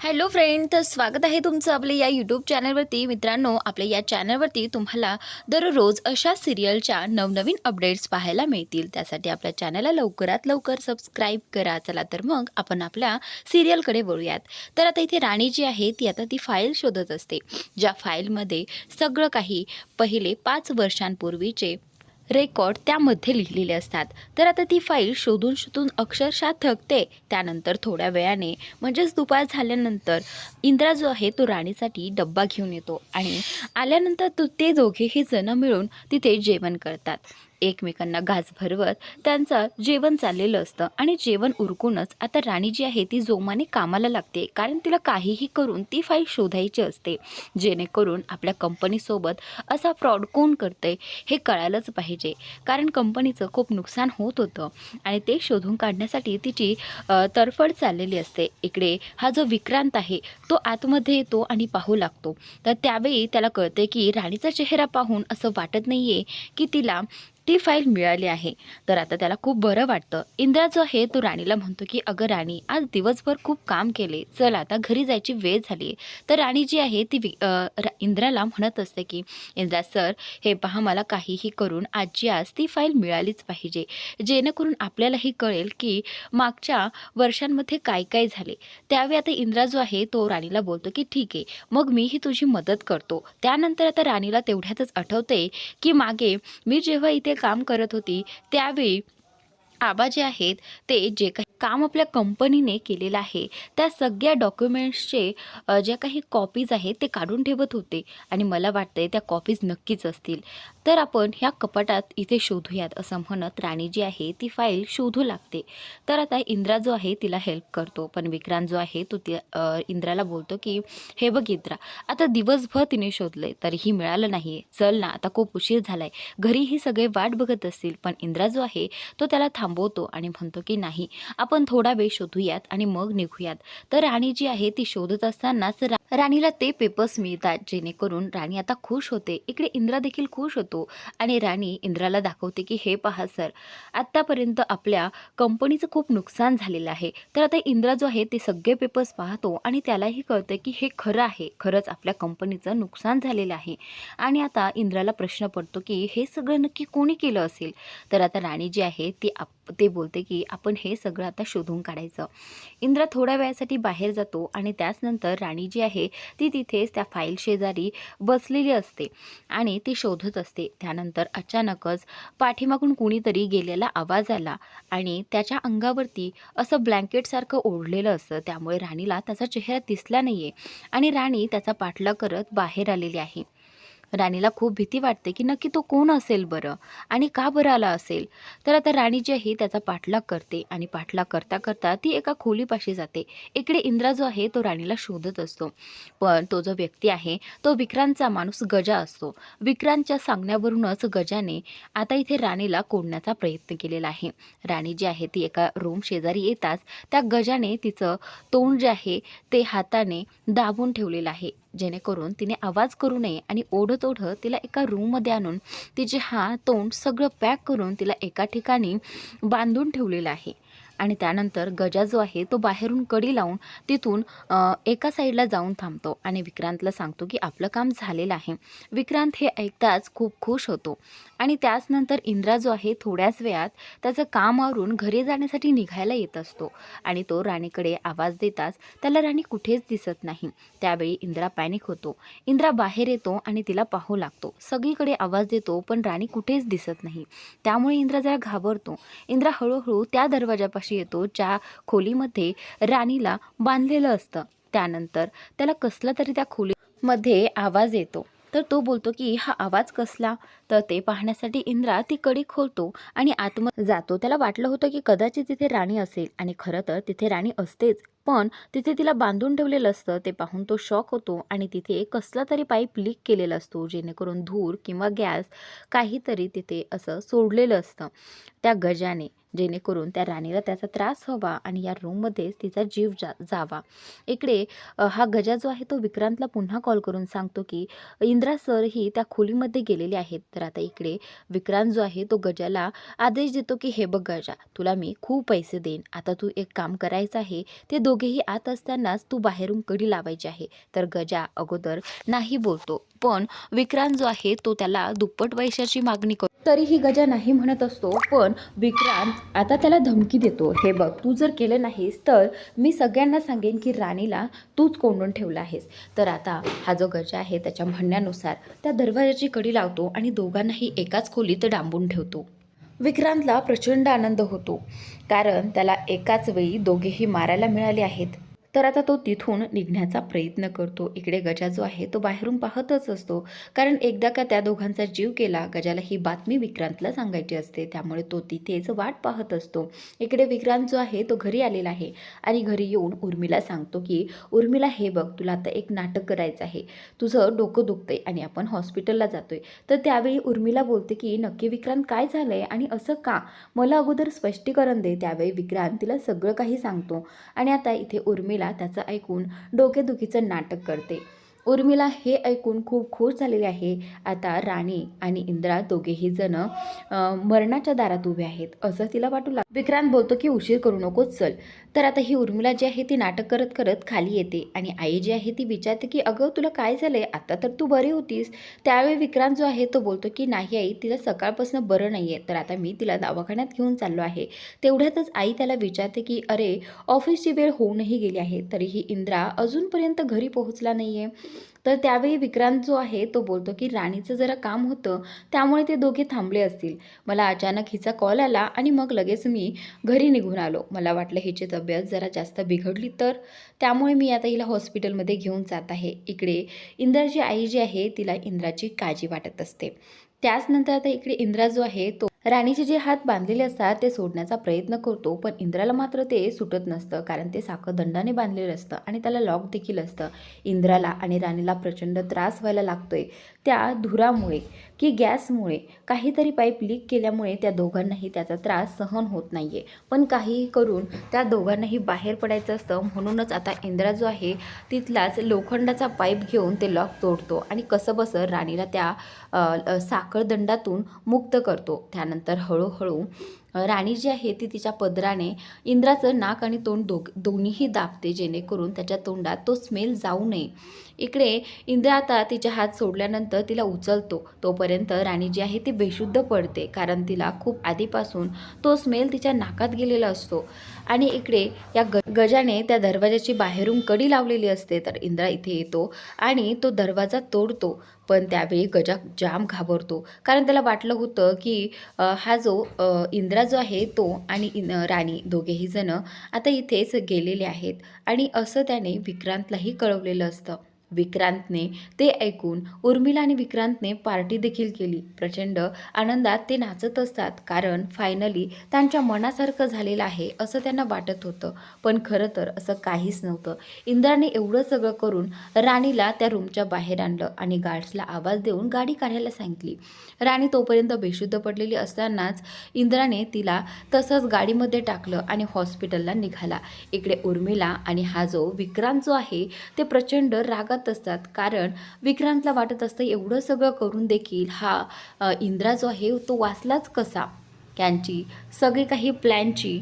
Hello friend तर स्वागत आहे तुमचं आपल्या या यूट्यूब चॅनलवरती मित्रांनो आपल्या या चॅनलवरती तुम्हाला दररोज अशा सिरियलच्या नवनवीन अपडेट्स पाहायला मिळतील. त्यासाठी आपल्या चॅनलला लवकरात लवकर सबस्क्राईब करा. चला तर मग आपण आपल्या सिरियलकडे वळूयात. तर आता इथे राणी जी आहे ती आता ती फाईल शोधत असते. ज्या फाईलमध्ये सगळं काही पहिले पाच वर्षांपूर्वीचे रेकॉर्ड त्यामध्ये लिहिलेले असतात. तर आता ती फाईल शोधून शोधून अक्षरशः थकते. त्यानंतर थोड्या वेळाने म्हणजेच दुपार झाल्यानंतर इंद्रा जो आहे तो राणीसाठी डब्बा घेऊन येतो आणि आल्यानंतर तो ते दोघेही जण मिळून तिथे जेवण करतात. एकमेकांना घास भरवत त्यांचं जेवण चाललेलं असतं. आणि जेवण उरकूनच आता राणी जी आहे ती जोमाने कामाला लागते. कारण तिला काहीही करून ती फाईल शोधायची असते. जेणेकरून आपल्या कंपनीसोबत असा फ्रॉड कोण करतंय हे कळायलाच पाहिजे. कारण कंपनीचं खूप नुकसान होत होतं. आणि ते शोधून काढण्यासाठी तिची तरफड चाललेली असते. इकडे हा जो विक्रांत आहे तो आतमध्ये येतो आणि पाहू लागतो. तर त्यावेळी त्याला कळते की राणीचा चेहरा पाहून असं वाटत नाही आहे की तिला ती फाईल मिळाली आहे. तर आता त्याला खूप बरं वाटतं. इंद्रा जो आहे तो राणीला म्हणतो की अगं राणी आज दिवसभर खूप काम केले. चल आता घरी जायची वेळ झाली आहे तर राणी जी आहे ती इंद्राला म्हणत असते की इंद्रा सर हे पहा मला काहीही करून आजची आज ती फाईल मिळालीच पाहिजे. जेणेकरून आपल्यालाही कळेल की मागच्या वर्षांमध्ये काय काय झाले. त्यावेळी आता इंद्रा जो आहे तो राणीला बोलतो की ठीक आहे मग मीही तुझी मदत करतो. त्यानंतर आता राणीला तेवढ्यातच आठवते की मागे मी जेव्हा इथे काम करत होती त्यावेळी आबा जे आहेत ते जे काही काम आपल्या कंपनीने केलेलं आहे त्या सगळ्या डॉक्युमेंट्सचे ज्या काही कॉपीज आहेत ते काढून ठेवत होते. आणि मला वाटतंय त्या कॉपीज नक्कीच असतील. तर आपण ह्या कपाटात इथे शोधूयात असं म्हणत राणी जी आहे ती फाईल शोधू लागते. तर आता इंद्रा जो आहे तिला हेल्प करतो. पण विक्रांत जो आहे तो ती इंद्राला बोलतो की हे बघ इंद्रा आता दिवसभर तिने शोधलंय तरीही मिळालं नाही चल ना आता खूप उशीर झालाय. घरीही सगळे वाट बघत असतील पण इंद्रा जो आहे तो त्याला थांबवतो आणि म्हणतो की नाही आपण थोडा वेळ शोधूयात आणि मग निघूयात. तर राणी जी आहे ती शोधत असतानाच रा- राणीला ते पेपर्स मिळतात जेणेकरून राणी आता खुश होते. इकडे इंद्रा देखील खुश होतो. आणि राणी इंद्राला दाखवते की हे पहा सर आत्तापर्यंत आपल्या कंपनीचं खूप नुकसान झालेलं आहे. तर आता इंद्रा जो आहे ते सगळे पेपर्स पाहतो आणि त्यालाही कळतं की हे खरं आहे. खरंच आपल्या कंपनीचं नुकसान झालेलं आहे. आणि आता इंद्राला प्रश्न पडतो की हे सगळं नक्की कोणी केलं असेल? तर आता राणी जी आहे ती आप ते बोलते की आपण हे सगळं आता शोधून काढायचं. इंद्रा थोड्या वेळासाठी बाहेर जातो आणि त्याचनंतर राणी जी आहे ती तिथेच त्या फाईल शेजारी बसलेली असते आणि ती शोधत असते. त्यानंतर अचानकच पाठीमागून कुणीतरी गेलेला आवाज आला आणि त्याच्या अंगावरती असं ब्लँकेटसारखं ओढलेलं असतं त्यामुळे राणीला त्याचा चेहरा दिसला नाही आहे आणि राणी त्याचा पाठलाग करत बाहेर आलेली आहे. राणीला खूप भीती वाटते की नक्की तो कोण असेल बरं? आणि का बरं आला असेल? तर आता राणी जी आहे त्याचा पाठलाग करते आणि पाठलाग करता करता ती एका खोलीपाशी जाते. इकडे इंद्रा जो आहे तो राणीला शोधत असतो. पण तो जो व्यक्ती आहे तो विक्रांतचा माणूस गजा असतो. विक्रांतच्या सांगण्यावरूनच गजाने आता इथे राणीला कोडण्याचा प्रयत्न केलेला आहे. राणी जी आहे ती एका रूम शेजारी येताच त्या गजाने तिचं तोंड जे आहे ते हाताने दाबून ठेवलेलं आहे. जेणेकरून तिने आवाज करू नये आणि ओढत ओढत तिला एका रूममध्ये आणून तिचे हात तोंड सगळं पॅक करून तिला एका ठिकाणी बांधून ठेवलेलं आहे. आणि त्यानंतर गजा जो आहे तो बाहेरून कडी लावून तिथून एका साईडला जाऊन थांबतो आणि विक्रांतला सांगतो की आपलं काम झालेलं आहे. विक्रांत हे ऐकताच खूप खुश होतो. आणि त्याचनंतर इंद्रा जो आहे थोड्याच वेळात त्याचं काम आवरून घरी जाण्यासाठी निघायला येत असतो. आणि तो राणीकडे आवाज देताच त्याला राणी कुठेच दिसत नाही. त्यावेळी इंद्रा पॅनिक होतो. इंद्रा बाहेर येतो आणि तिला पाहू लागतो. सगळीकडे आवाज देतो पण राणी कुठेच दिसत नाही. त्यामुळे इंद्रा जरा घाबरतो. इंद्रा हळूहळू त्या दरवाजापाशी येतो ज्या खोलीमध्ये राणीला बांधलेलं असतं. त्यानंतर त्याला कसला तरी त्या खोलीमध्ये आवाज येतो. तर तो बोलतो की हा आवाज कसला? तर ते पाहण्यासाठी इंद्रा ती कडी खोलतो आणि आतमध्ये जातो. त्याला वाटलं होतं की कदाचित तिथे राणी असेल आणि खरं तर तिथे राणी असतेच. पण तिथे तिला बांधून ठेवलेलं असतं. ते पाहून तो शॉक होतो आणि तिथे कसला तरी पाईप लीक केलेला असतो जेणेकरून धूर किंवा गॅस काहीतरी तिथे असं सोडलेलं असतं. त्या गजाने जेणेकरून त्या राणीला त्याचा त्रास व्हावा आणि या रूममध्येच तिचा जीव जा जावा. इकडे हा गजा जो आहे तो विक्रांतला पुन्हा कॉल करून सांगतो की इंद्रा सर ही त्या खोलीमध्ये गेलेले आहेत. तर आता इकडे विक्रांत जो आहे तो गजाला आदेश देतो की हे बघ गजा तुला मी खूप पैसे देईन. आता तू एक काम करायचं आहे. ते दोघेही आत असतानाच तू बाहेरून कडी लावायची आहे. तर गजा अगोदर नाही बोलतो. पण विक्रांत जो आहे तो त्याला दुप्पट पैशाची मागणी करतो तरीही गजा नाही म्हणत असतो. पण विक्रांत आता त्याला धमकी देतो. हे बघ तू जर केलं नाहीस तर मी सगळ्यांना सांगेन की राणीला तूच कोंडून ठेवला आहेस. तर आता हा जो गजा आहे त्याच्या म्हणण्यानुसार त्या दरवाजाची कडी लावतो आणि दोघांनाही एकाच खोलीत डांबून ठेवतो. विक्रांतला प्रचंड आनंद होतो. कारण त्याला एकाच वेळी दोघेही मारायला मिळाले आहेत. तर आता तो तिथून निघण्याचा प्रयत्न करतो. इकडे गजा जो आहे तो बाहेरून पाहतच असतो. कारण एकदा का त्या दोघांचा जीव केला गजाला ही बातमी विक्रांतला सांगायची असते. त्यामुळे तो तिथेच वाट पाहत असतो. इकडे विक्रांत जो आहे तो घरी आलेला आहे आणि घरी येऊन उर्मिला सांगतो की उर्मिला हे बघ तुला आता एक नाटक करायचं आहे. तुझं डोकं दुखतंय आणि आपण हॉस्पिटलला जातोय. तर त्यावेळी उर्मिला बोलते की नक्की विक्रांत काय झालं आहे आणि असं का? मला अगोदर स्पष्टीकरण दे. त्यावेळी विक्रांत तिला सगळं काही सांगतो. आणि आता इथे उर्मिला त्याचं ऐकून डोकेदुखीचं नाटक करते. उर्मिला हे ऐकून खूप खुश झालेली आहे. आता राणी आणि इंद्रा दोघेही जण मरणाच्या दारात उभे आहेत. असं तिला वाटू लाग विक्रांत बोलतो की उशीर करू नको चल. तर आता ही उर्मिला जी आहे ती नाटक करत करत खाली येते. आणि आई जी आहे ती विचारते की अगं तुला काय झालंय? आता तर तू बरी होतीस. त्यावेळी विक्रांत जो आहे तो बोलतो की नाही आई तिला सकाळपासून बरं नाही आहे तर आता मी तिला दवाखान्यात घेऊन चाललो आहे. तेवढ्यातच आई त्याला विचारते की अरे ऑफिसची वेळ होऊनही गेली आहे. तरीही इंद्रा अजूनपर्यंत घरी पोहोचला नाही आहे तर त्यावेळी विक्रांत जो आहे तो बोलतो की राणीचं जरा काम होतं त्यामुळे ते दोघे थांबले असतील. मला अचानक हिचा कॉल आला आणि मग लगेच मी घरी निघून आलो. मला वाटलं हिची तब्येत जरा जास्त बिघडली तर. त्यामुळे मी आता हिला हॉस्पिटलमध्ये घेऊन जात आहे. इकडे इंद्राची आई जी आहे तिला इंद्राची काळजी वाटत असते. त्याचनंतर आता इकडे इंद्रा जो आहे तो राणीचे जे हात बांधलेले असतात ते सोडण्याचा प्रयत्न करतो पण इंद्राला मात्र ते सुटत नसतं कारण ते साखरदंडाने बांधलेलं असतं आणि त्याला लॉक देखील असतं. इंद्राला आणि राणीला प्रचंड त्रास व्हायला लागतोय. त्या धुरामुळे की गॅसमुळे काहीतरी पाईप लीक केल्यामुळे त्या दोघांनाही त्याचा त्रास सहन होत नाही आहे पण काहीही करून त्या दोघांनाही बाहेर पडायचं असतं. म्हणूनच आता इंद्रा जो आहे तिथलाच लोखंडाचा पाईप घेऊन ते लॉक तोडतो आणि कसं बसं राणीला त्या अ, साखळदंडातून मुक्त करतो. त्यानंतर हळूहळू राणी जी आहे ती तिच्या पदराने इंद्राचं नाक आणि तोंड दो दोन्हीही दाबते जेणेकरून त्याच्या तोंडात तो स्मेल जाऊ नये. इकडे इंद्रा आता तिचे हात सोडल्यानंतर तिला उचलतो. तोपर्यंत राणी जी आहे ती बेशुद्ध पडते कारण तिला खूप आधीपासून तो स्मेल तिच्या नाकात गेलेला असतो. आणि इकडे या ग गजाने त्या दरवाजाची बाहेरून कडी लावलेली असते तर इंद्रा इथे येतो आणि तो दरवाजा तोडतो. पण त्यावेळी गजा जाम घाबरतो कारण त्याला वाटलं होतं की हा जो इंद्र इंद्रा जो आहे तो आणि इन राणी दोघेही जण आता इथेच गेलेले आहेत. आणि असं त्याने विक्रांतलाही कळवलेलं असतं. विक्रांतने ते ऐकून उर्मिला आणि विक्रांतने पार्टी देखील केली. प्रचंड आनंदात ते नाचत असतात कारण फायनली त्यांच्या मनासारखं झालेलं आहे असं त्यांना वाटत होतं. पण खरं तर असं काहीच नव्हतं. इंद्राने एवढं सगळं करून राणीला त्या रूमच्या बाहेर आणलं आणि गार्ड्सला आवाज देऊन गाडी काढायला सांगितली. राणी तोपर्यंत बेशुद्ध पडलेली असतानाच इंद्राने तिला तसंच गाडीमध्ये टाकलं आणि हॉस्पिटलला निघाला. इकडे उर्मिला आणि हा जो विक्रांत जो आहे ते प्रचंड रागात असतात. कारण विक्रांतला वाटत असतं एवढं सगळं करून देखील हा इंद्रा जो आहे तो वाचलाच कसा? त्यांची सगळी काही प्लॅनची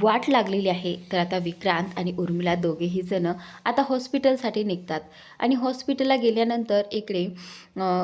वाट लागलेली आहे. तर आता विक्रांत आणि उर्मिला दोघेही जणं आता हॉस्पिटलसाठी निघतात. आणि हॉस्पिटलला गेल्यानंतर इकडे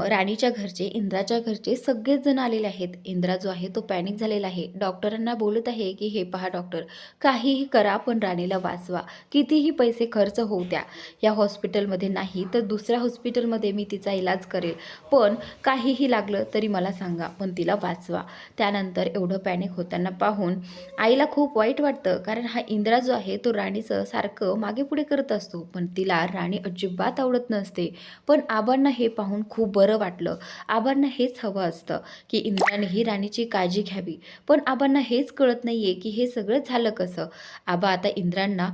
राणीच्या घरचे इंद्राच्या घरचे सगळेच जण आलेले आहेत. इंद्रा जो आहे तो पॅनिक झालेला आहे. डॉक्टरांना बोलत आहे की हे पहा डॉक्टर काहीही करा पण राणीला वाचवा. कितीही पैसे खर्च होऊ द्या. या हॉस्पिटलमध्ये नाही तर दुसऱ्या हॉस्पिटलमध्ये मी तिचा इलाज करेल. पण काहीही लागलं तरी मला सांगा पण तिला वाचवा. त्यानंतर एवढं पॅनिक होताना पाहून आईला खूप वाईट वाईट वाटतं. कारण हा इंद्रा जो आहे तो राणीचं सारखं मागे पुढे करत असतो. पण तिला राणी अजिबात आवडत नसते. पण आबांना हे पाहून खूप बरं वाटलं. आबांना हेच हवं असतं की इंद्राने ही राणीची काळजी घ्यावी. पण आबांना हेच कळत नाही आहे की हे सगळं झालं कसं? आबा आता इंद्रांना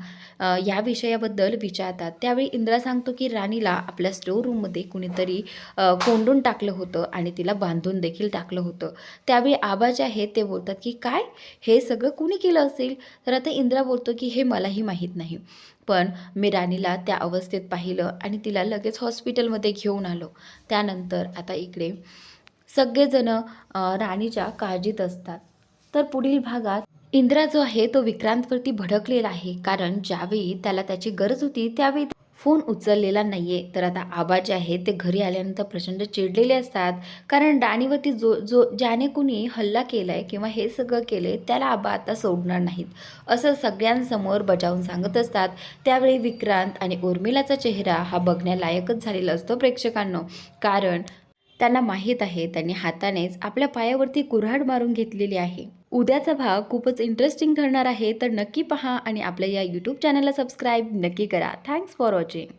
या विषयाबद्दल विचारतात. त्यावेळी इंद्रा सांगतो की राणीला आपल्या स्टोर रूममध्ये कुणीतरी कोंडून टाकलं होतं आणि तिला बांधून देखील टाकलं होतं. त्यावेळी आबा जे आहेत ते बोलतात की काय? हे सगळं कुणी केलं असेल? तर आता इंद्रा बोलतो की हे मलाही माहीत नाही. पण मी राणीला त्या अवस्थेत पाहिलं आणि तिला लगेच हॉस्पिटलमध्ये घेऊन आलो. त्यानंतर आता इकडे सगळेजणं राणीच्या काळजीत असतात. तर पुढील भागात इंद्रा जो आहे तो विक्रांतवरती भडकलेला आहे. कारण ज्यावेळी त्याला त्याची गरज होती त्यावेळी फोन उचललेला नाही आहे तर आता आबा जे आहे ते घरी आल्यानंतर प्रचंड चिडलेले असतात. कारण राणीवरती जो जो ज्याने कुणी हल्ला केला आहे किंवा हे सगळं केलं आहे त्याला आबा आता सोडणार नाहीत. असं सगळ्यांसमोर बजावून सांगत असतात. त्यावेळी विक्रांत आणि उर्मिलाचा चेहरा हा बघण्यालायकच झालेला असतो प्रेक्षकांनो. कारण त्यांना माहीत आहे त्यांनी हातानेच आपल्या पायावरती कुऱ्हाड मारून घेतलेली आहे. उद्याचा भाग खूपच इंटरेस्टिंग ठरणार आहे तर नक्की पहा आणि आपल्या या यूट्यूब चॅनलला सबस्क्राईब नक्की करा. Thanks for watching